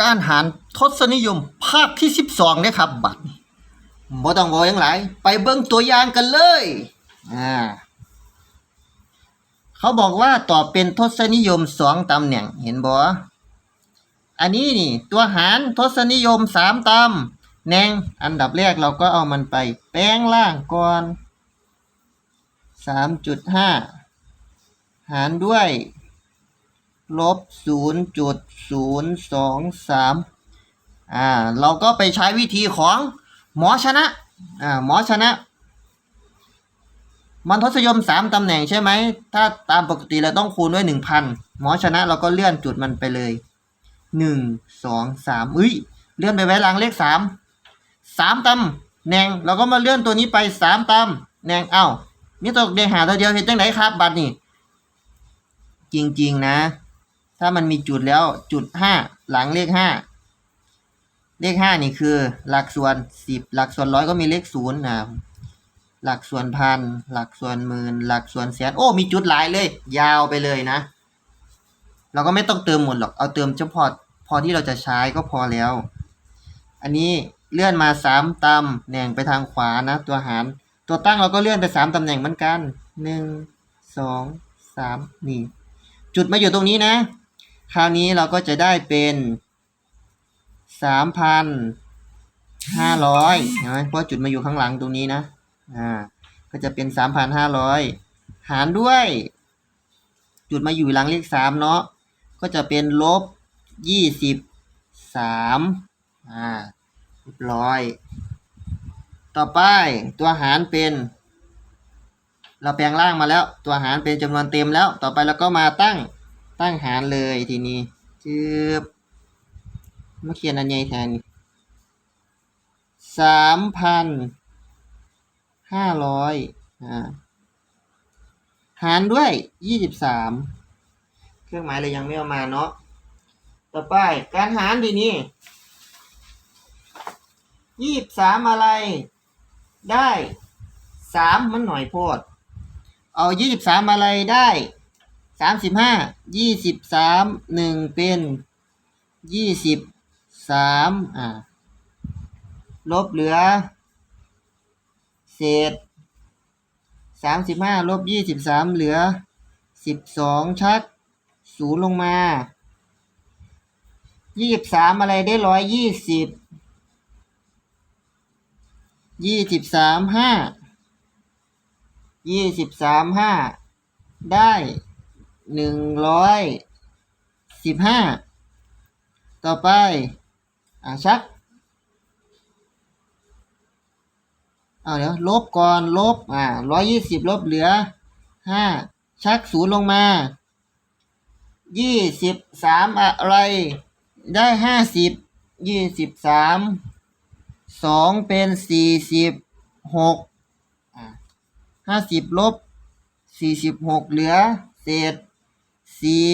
การหารทศนิยมภาคที่สิบสองเนี่ยครับบัดนี้บ่ต้องบอกอยังหลายไปเบิ่งตัวอย่างกันเลยอ่าเขาบอกว่าตอบเป็นทศนิยมสองตำแหน่งเห็นบ่อันนี้นี่ ตัวหารทศนิยมสามตำแหน่งอันดับแรกเราก็เอามันไป แปลงล่างก่อนสามจุดห้าหารด้วย ลบศูนย์จุดศูนย์สองสามอ่าเราก็ไปใช้วิธีของหมอชนะอ่าหมอชนะ มันทศยมสามตำแหน่งใช่ไหม ถ้าตามปกติเราต้องคูณด้วยหนึ่งพันหมอชนะเราก็เลื่อนจุดมันไปเลยหนึ่งสองสามอุ้ยเลื่อนไปไว้หลังเลขสามสามตำแหน่งเราก็มาเลื่อนตัวนี้ไปสามตำแหน่งเอ้ามีตัวเดียหาตัวเดียวเห็นจังไหนครับ บัตรนี่จริง ๆ นะ ถ้ามันมีจุดแล้วจุดห้าหลังเลขห้าเลขห้านี่คือ หลักส่วนสิบหลักส่วนร้อยก็มีเลขศูนย์นะหลักส่วนพันหลักส่วนหมื่นหลักส่วนแสนโอ้มีจุดหลายเลย ยาวไปเลยนะ เราก็ไม่ต้องเติมหมดหรอกเอาเติมเฉพาะพอที่เราจะใช้ก็พอแล้ว อันนี้เลื่อนมาสามตำแหน่งไปทางขวานะ ตัวหาร ตัวตั้งเราก็เลื่อนไปสามตำแหน่งเหมือนกันหนึ่งสองสามนี่ จุดมาอยู่ตรงนี้นะ คราวนี้เราก็จะได้เป็นสามพันห้าร้อยเห็นไหมเพราะจุดมาอยู่ข้างหลังตรงนี้นะ อ่า ก็จะเป็นสามพันห้าร้อยหารด้วย จุดมาอยู่หลังเลขสามเนาะ ก็จะเป็นลบยี่สิบสามอ่าเรียบร้อย ต่อไปตัวหารเป็น เราแปลงร่างมาแล้ว ตัวหารเป็นจำนวนเต็มแล้ว ต่อไปเราก็มาตั้ง ตั้งหารเลยทีนี้จืบมาเขียนอันใหญ่แทนสามพันห้าร้อยอ่าหารด้วยยี่สิบสามเครื่องหมายเลยยังไม่เอามาเนาะต่อไปการหารทีนี้ยี่สิบสามอะไร ได้สามมันหน่อยโพด เอายี่สิบสามอะไรได้ สามสิบห้ายี่สิบสามหนึ่งเป็นยี่สิบสามอ่าลบเหลือ เศษสามสิบห้าลบยี่สิบสามเหลือสิบสองชักศูนย์ลงมายี่สิบสามอะไรได้ร้อยยี่สิบยี่สิบสามห้ายี่สิบสามห้าได้ หนึ่งร้อยสิบห้าต่อไป อ่าชักเอาเดี๋ยวลบก่อนลบอ่าร้อยยี่สิบลบเหลือห้าชักศูนย์ลงมายี่สิบสามอะไร ได้ห้าสิบยี่สิบสามสองเป็นสี่สิบหกห้าสิบลบสี่สิบหกเหลือ เศษ สี่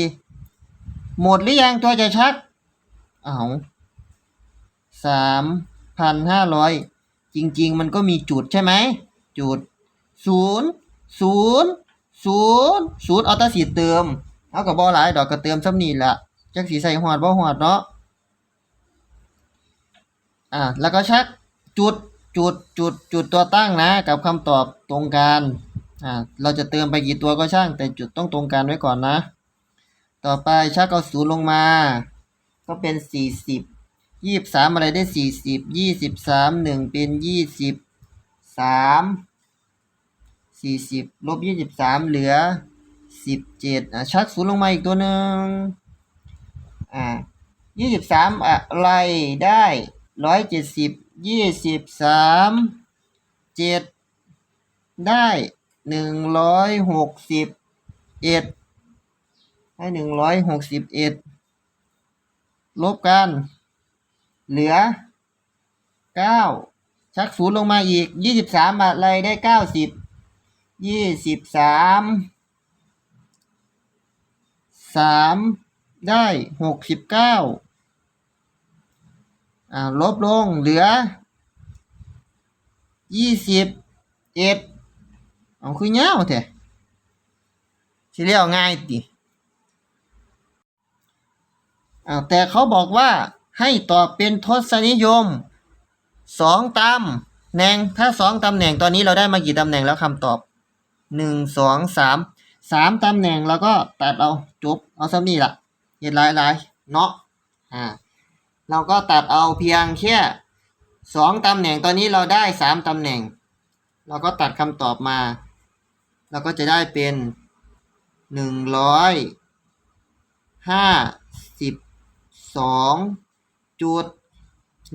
หมดหรือยังตัวจะชัก เอาสามพันห้าร้อยจริง ๆ มันก็มีจุดใช่ไหม จุดศูนย์ศูนย์ศูนย์ศูนย์เอาตาสีเติม เอากับบอหลายดอกก็เติมซ้ำนี่แหละจักสีใส่หอดบ่หอดเนาะอ่าแล้วก็ชักจุดจุดจุดจุดตัวตั้งนะ กับคำตอบตรงกันอ่าเราจะเติมไปกี่ตัวก็ช่าง แต่จุดต้องตรงกันไว้ก่อนนะ ต่อไปชักเอาศูนย์ลงมา ก็เป็นสี่สิบยี่สิบสามอะไรได้สี่สิบยี่สิบสามหนึ่งเป็นยี่สิบสามสี่สิบลบยี่สิบสามเหลือสิบเจ็ดอะชักศูนย์ลงมาอีกตัวหนึ่งอ่ายี่สิบสามอะไรได้ร้อยเจ็ดสิบยี่สิบสามเจ็ดได้หนึ่งร้อยหกสิบเอ็ด ให้หนึ่งร้อยหกสิบเอ็ดลบกัน เหลือเก้าชักศูนย์ลงมาอีกยี่สิบสามอะไรได้เก้าสิบยี่สิบสามสามได้หกสิบเก้าอ่าลบลงเหลือยี่สิบเอ็ดเอาคือเงาแท้สิเรียกง่ายติ แต่เขาบอกว่าให้ตอบเป็นทศนิยมสองตำแหน่งถ้าสองตำแหน่งตอนนี้เราได้มากี่ตำแหน่งแล้วคำตอบหนึ่งสองสามสามตำแหน่งเราก็ตัดเอาจบเอาซ้ำนี่ละเห็นหลายหลายเนาะอ่าเราก็ตัดเอาเพียงแค่สองตำแหน่งตอนนี้เราได้สามตำแหน่ง เราก็ตัดคำตอบมา เราก็จะได้เป็นหนึ่งร้อยห้าสิบ สองจุด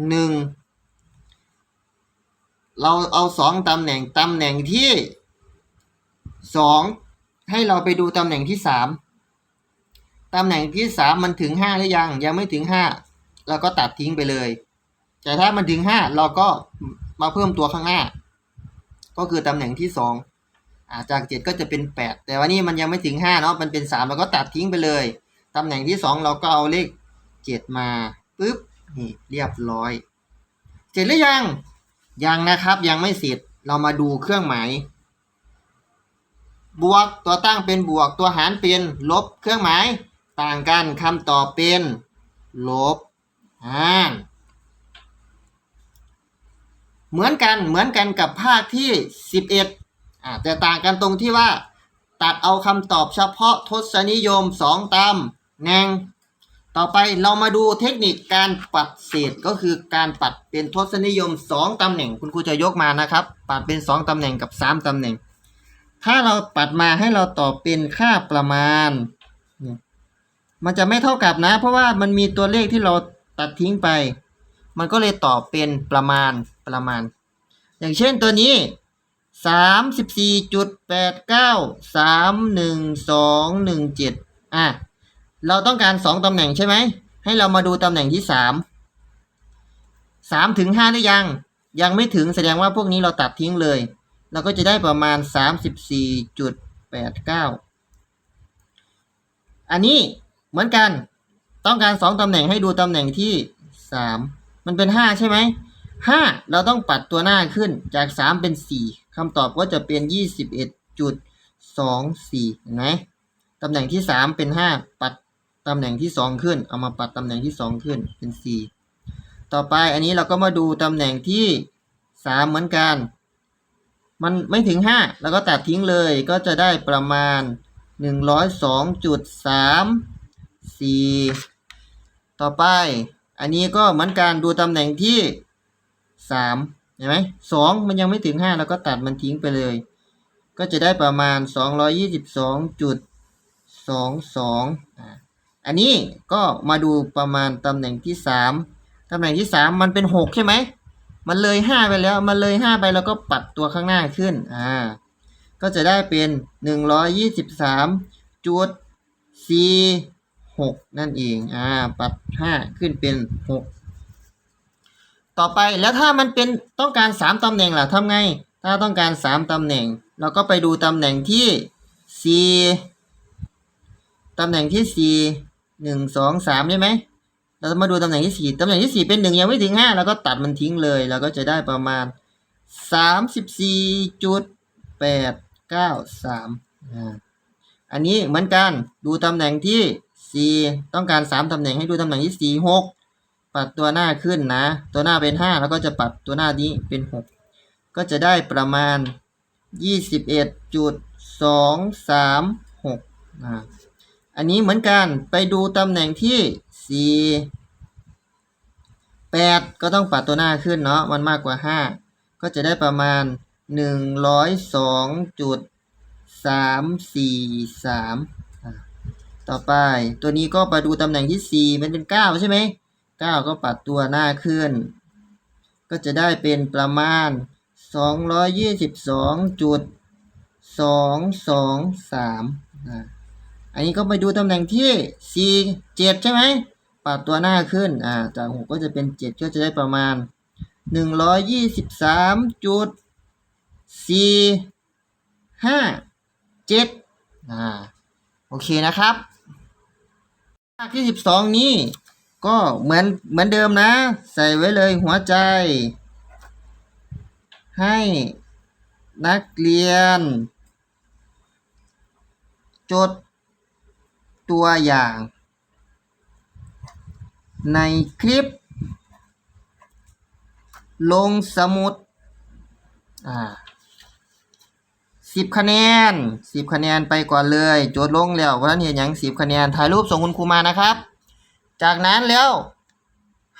หนึ่งเราเอาสองตำแหน่งตำแหน่งที่สองให้เราไปดูตำแหน่งที่สามตำแหน่งที่สามมันถึงห้าหรือยัง ยังไม่ถึงห้าเราก็ตัดทิ้งไปเลย แต่ถ้ามันถึงห้าเราก็มาเพิ่มตัวข้างหน้า ก็คือตำแหน่งที่สองอาจากเจ็ดก็จะเป็นแปดแต่ว่านี่มันยังไม่ถึงห้าเนาะมันเป็นสามเราก็ตัดทิ้งไปเลยตำแหน่งที่สองเราก็เอาเลข เจ็ดมาปุ๊บนี่เรียบร้อย เสร็จหรือยัง ยังนะครับยังไม่เสร็จเรามาดูเครื่องหมายบวกตัวตั้งเป็นบวกตัวหารเป็นลบเครื่องหมายต่างกันคำตอบเป็น ลบอ่าเหมือนกันเหมือนกันกับภาคที่สิบเอ็ดอ่าแต่ต่างกันตรงที่ว่า ตัดเอาคำตอบเฉพาะทศนิยมสองตำแหน่ง ต่อไปเรามาดูเทคนิคการปัดเศษก็คือการปัดเป็นทศนิยมสองตำแหน่งคุณครูจะยกมานะครับ ปัดเป็นสองตำแหน่งกับสามตำแหน่ง ถ้าเราปัดมาให้เราตอบเป็นค่าประมาณ มันจะไม่เท่ากับนะ เพราะว่ามันมีตัวเลขที่เราตัดทิ้งไป มันก็เลยตอบเป็นประมาณประมาณ อย่างเช่นตัวนี้สามสิบสี่จุดแปดเก้าสามหนึ่งสองหนึ่งเจ็ดอะ เราต้องการสองตำแหน่งใช่ไหม ให้เรามาดูตำแหน่งที่สามสามถึงห้าหรือยัง ยังไม่ถึงแสดงว่าพวกนี้เราตัดทิ้งเลย เราก็จะได้ประมาณสามสิบสี่จุดแปดเก้าอันนี้เหมือนกันต้องการสองตำแหน่งให้ดูตำแหน่งที่สามมันเป็นห้าใช่ไหมห้าเราต้องปัดตัวหน้าขึ้นจากสามเป็นสี่คำตอบก็จะเป็นยี่สิบเอ็ดจุดสองสี่เห็นไหมตำแหน่งที่สามเป็นห้าปัด ตำแหน่งที่สองขึ้น เอามาปัดตำแหน่งที่สองขึ้นเป็นสี่ต่อไปอันนี้เราก็มาดูตำแหน่งที่สามเหมือนกัน มันไม่ถึงห้าเราก็ตัดทิ้งเลยก็จะได้ประมาณหนึ่งร้อยสองจุดสามสี่ต่อไป อันนี้ก็เหมือนกันดูตำแหน่งที่สามเห็นไหมสองมันยังไม่ถึงห้าเราก็ตัดมันทิ้งไปเลย ก็จะได้ประมาณสองร้อยยี่สิบสองจุดสองสองอั อันนี้ก็มาดูประมาณตำแหน่งที่สามตำแหน่งที่สามมันเป็นหกใช่ไหม มันเลยห้าไปแล้ว มันเลยห้าไปแล้วก็ปัดตัวข้างหน้าขึ้น อ่า ก็จะได้เป็นหนึ่งร้อยยี่สิบสามจุดสี่หกนั่นเอง อ่า ปัดห้าขึ้นเป็นหกต่อไปแล้วถ้ามันเป็นต้องการสามตำแหน่งล่ะทำไง ถ้าต้องการสามตำแหน่ง เราก็ไปดูตำแหน่งที่สี่ตำแหน่งที่สี่ หนึ่งสองสามใช่ไหม เราจะมาดูตำแหน่งที่สี่ตำแหน่งที่สี่เป็นหนึ่งยังไม่ถึงห้าเราก็ตัดมันทิ้งเลย เราก็จะได้ประมาณสามสิบสี่จุดแปดเก้าสามอ่าอันนี้เหมือนกันดูตำแหน่งที่สี่ต้องการสามตำแหน่งให้ดูตำแหน่งที่สี่หกปัดตัวหน้าขึ้นนะ ตัวหน้าเป็นห้าแล้วก็จะปัดตัวหน้านี้เป็นหกก็จะได้ประมาณยี่สิบเอ็ดจุดสองสามหกอ่า อันนี้เหมือนกันไปดูตำแหน่งที่สี่แปดก็ต้องปัดตัวหน้าขึ้นเนาะมันมากกว่าห้าก็จะได้ประมาณหนึ่งร้อยสองจุดสามสี่สามต่อไปตัวนี้ก็ไปดูตำแหน่งที่สี่มันเป็นเก้าใช่ไหมเก้าก็ปัดตัวหน้าขึ้น ก็จะได้เป็นประมาณสองร้อยยี่สิบสองจุดสองสองสาม อันนี้ก็ไปดูตำแหน่งที่สี่เจ็ดใช่ไหมปัดตัวหน้าขึ้น อ่า จากหกก็จะเป็นเจ็ดก็จะได้ประมาณหนึ่งร้อยยี่สิบสามจุดสี่ห้าเจ็ดอ่า โอเคนะครับภาคที่สิบสองนี้ ก็เหมือนเหมือนเดิมนะ ใส่ไว้เลยหัวใจ ให้นักเรียน จด ตัวอย่าง ในคลิป ลงสมุดอ่าสิบคะแนนสิบคะแนนไปก่อนเลย โจทย์ลงแล้ววันนี้เห็นยังสิบคะแนนถ่ายรูปส่งคุณครูมานะครับ จากนั้นแล้ว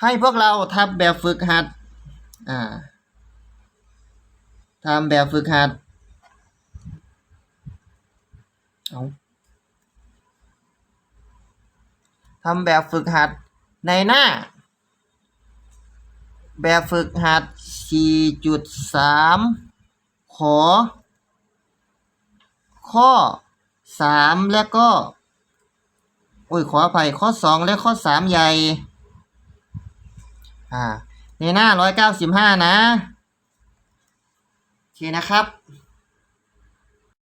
ให้พวกเราทำแบบฝึกหัดอ่าทำแบบฝึกหัดเอา ทำแบบฝึกหัดในหน้า แบบฝึกหัด 4.3 ขอ ข้อ 3 และก็โอ้ยขออภัยข้อ 2 และข้อ 3 ใหญ่ อ่า ในหน้า 195 นะ โอเคนะครับ